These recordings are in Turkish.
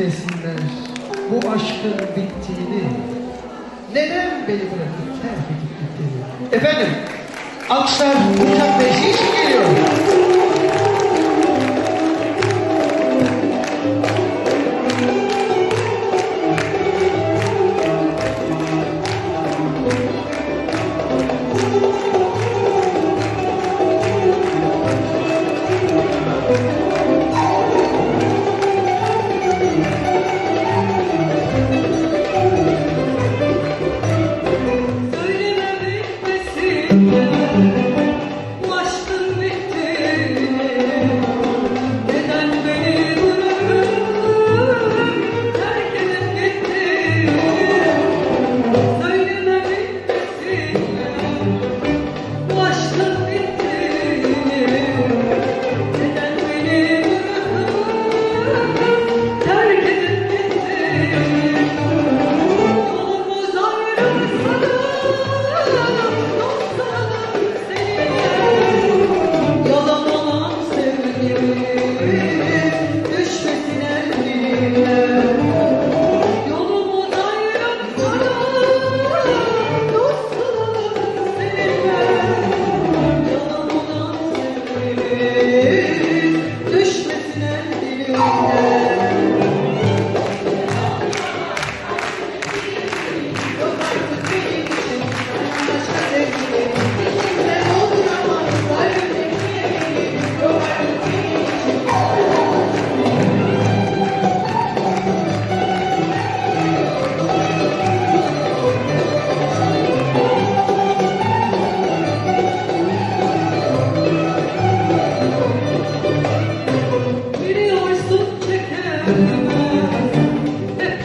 desinler bu aşkın bittiğini. Neden beni bırakıp terk edip gittiğini. Efendim, alkışlar Uçak Bey için geliyor.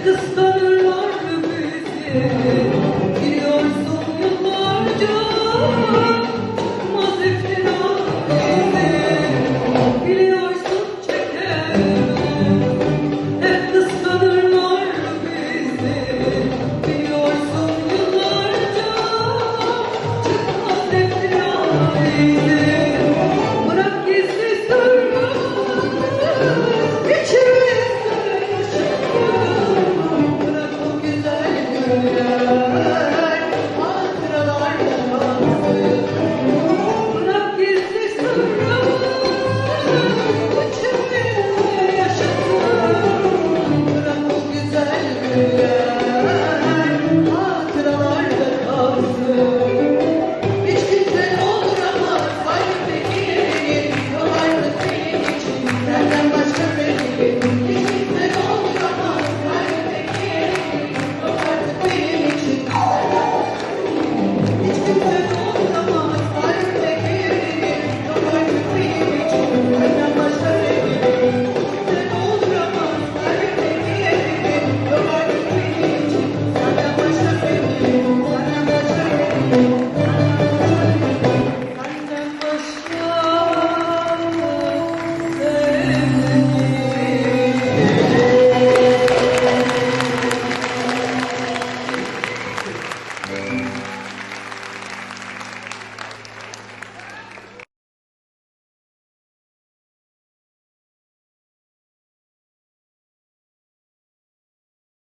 kıskanırlar bizi. Biliyorsun yıllarca